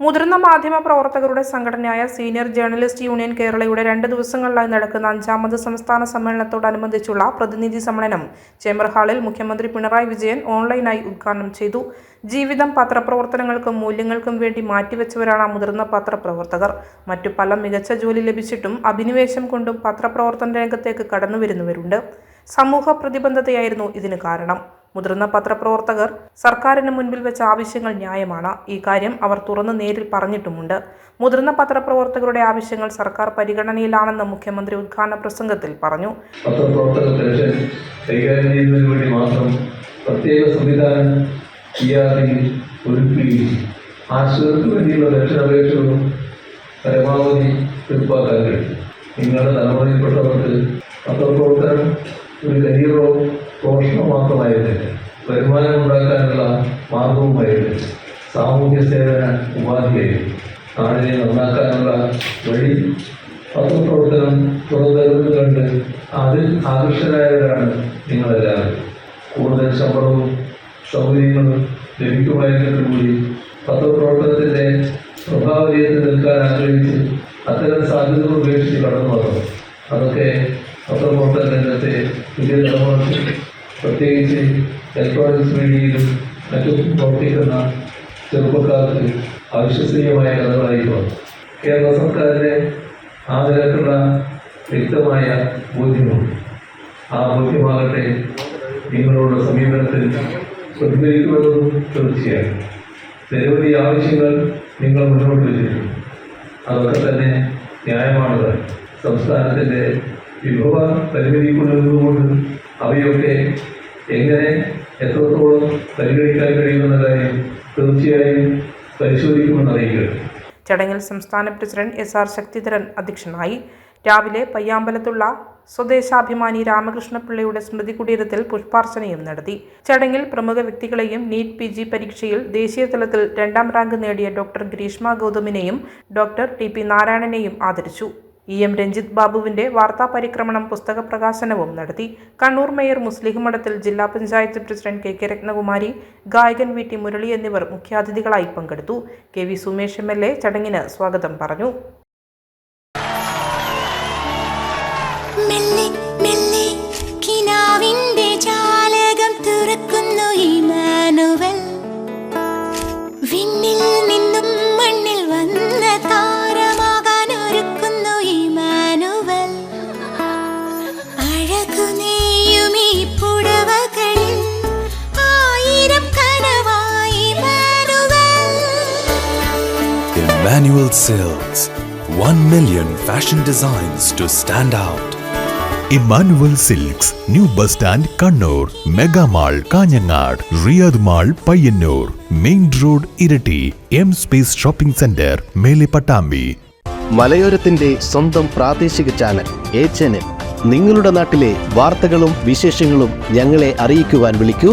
മുതിർന്ന മാധ്യമ പ്രവർത്തകരുടെ സംഘടനയായ സീനിയർ ജേർണലിസ്റ്റ് യൂണിയൻ കേരളയുടെ രണ്ട് ദിവസങ്ങളിലായി നടക്കുന്ന അഞ്ചാമത് സംസ്ഥാന സമ്മേളനത്തോടനുബന്ധിച്ചുള്ള പ്രതിനിധി സമ്മേളനം ചേംബർ ഹാളിൽ മുഖ്യമന്ത്രി പിണറായി വിജയൻ ഓൺലൈനായി ഉദ്ഘാടനം ചെയ്തു. ജീവിതം പത്രപ്രവർത്തനങ്ങൾക്കും മൂല്യങ്ങൾക്കും വേണ്ടി മാറ്റിവെച്ചവരാണ് മുതിർന്ന പത്രപ്രവർത്തകർ. മറ്റു പല മികച്ച ജോലി ലഭിച്ചിട്ടും അഭിനിവേശം കൊണ്ടും പത്രപ്രവർത്തന രംഗത്തേക്ക് കടന്നുവരുന്നവരുണ്ട്. സമൂഹ പ്രതിബദ്ധതയായിരുന്നു ഇതിന് കാരണം. മുതിർന്ന പത്രപ്രവർത്തകർ സർക്കാരിന് മുൻപിൽ വെച്ച ആവശ്യങ്ങൾ ന്യായമാണ്. ഈ കാര്യം അവർ തുറന്നു നേരിൽ പറഞ്ഞിട്ടുമുണ്ട്. മുതിർന്ന പത്രപ്രവർത്തകരുടെ ആവശ്യങ്ങൾ സർക്കാർ പരിഗണനയിലാണെന്ന് മുഖ്യമന്ത്രി ഉദ്ഘാടന പ്രസംഗത്തിൽ പറഞ്ഞു. പ്രത്യേക ഒരു കരിയറോ പ്രൊഫഷനോ മാത്രമായിരുന്നില്ല. വരുമാനം ഉണ്ടാക്കാനുള്ള മാർഗവുമായിരുന്നില്ല. സാമൂഹ്യ സേവന ഉപാധിയായിരുന്നു. നാടിനെ നന്നാക്കാനുള്ള വഴി പത്രപ്രവർത്തനം തുറന്നു കണ്ട് അതിൽ ആകർഷകരായവരാണ് നിങ്ങളെല്ലാവരും. കൂടുതൽ ശമ്പളവും സൗകര്യങ്ങളും ലഭിക്കുമായിരുന്നിട്ട് കൂടി പത്രപ്രവർത്തനത്തിന്റെ പ്രഭാവലയത്തിൽ നിൽക്കാൻ ആഗ്രഹിച്ച് അത്തരം സാധ്യതകൾ ഉപേക്ഷിച്ച് കടന്നു വന്നു. അതൊക്കെ പത്രപ്രവർത്തന രംഗത്തെ പുതിയ തലമുറയ്ക്ക് പ്രത്യേകിച്ച് ഇലക്ട്രോണിക്സ് മീഡിയയിലും മറ്റും പ്രവർത്തിക്കുന്ന ചെറുപ്പക്കാർക്ക് അവിശ്വസനീയമായ കഥകളായി വന്നു കേരള സർക്കാരിന്റെ ആ നിലക്കുള്ള വ്യക്തമായ ബോധ്യമുണ്ട്. ആ ബോധ്യമാകട്ടെ നിങ്ങളുടെ സമീപനത്തിൽ പ്രതിഫലിക്കുമെന്നതും തീർച്ചയായും. നിരവധി ആവശ്യങ്ങൾ നിങ്ങൾ മുന്നോട്ട് വെച്ചിട്ടുണ്ട്. അതൊക്കെ തന്നെ ന്യായമാണത്. സംസ്ഥാനത്തിന്റെ വിഭവ പരിമിതിക്കുള്ളതുകൊണ്ട് അവയൊക്കെ എങ്ങനെ എത്രത്തോളം പരിഗണിക്കാൻ കഴിയുമെന്ന കാര്യം തീർച്ചയായും പരിശോധിക്കുമെന്ന് ചടങ്ങിൽ സംസ്ഥാന പ്രസിഡന്റ് എസ് ആർ ശക്തിധരൻ അധ്യക്ഷനായി രാവിലെ പയ്യാമ്പലത്തുള്ള സ്വദേശാഭിമാനി രാമകൃഷ്ണപിള്ളയുടെ സ്മൃതി കുടീരത്തിൽ പുഷ്പാർച്ചനയും നടത്തി. ചടങ്ങിൽ പ്രമുഖ വ്യക്തികളെയും നീറ്റ് പി ജി പരീക്ഷയിൽ ദേശീയ തലത്തിൽ രണ്ടാം റാങ്ക് നേടിയ ഡോക്ടർ ഗ്രീഷ്മ ഗൗതമിനെയും ഡോക്ടർ ടി പി നാരായണനെയും ആദരിച്ചു. ഇ എം രഞ്ജിത്ത് ബാബുവിന്റെ വാർത്താ പരിക്രമണം പുസ്തക പ്രകാശനവും നടത്തി. കണ്ണൂർ മേയർ മുസ്ലിം മഠത്തിൽ ജില്ലാ panchayat president K K Rathnakumari ഗായകൻ വി ടി മുരളി എന്നിവർ മുഖ്യാതിഥികളായി പങ്കെടുത്തു. K V Sumesh M L A ചടങ്ങിന് സ്വാഗതം പറഞ്ഞു. Emmanuel Silks. 1 million fashion designs to stand out. Emmanuel silks new bus stand Kannur mega mall Kanhangad Riyadh mall Payyanur main road Iritty M space shopping centre Mele Pattambi മലയോരത്തിന്റെ സ്വന്തം പ്രാദേശിക channel A channel നിങ്ങളുടെ നാട്ടിലെ വാർത്തകളും വിശേഷങ്ങളും ഞങ്ങളെ അറിയിക്കുവാൻ വിളിക്കൂ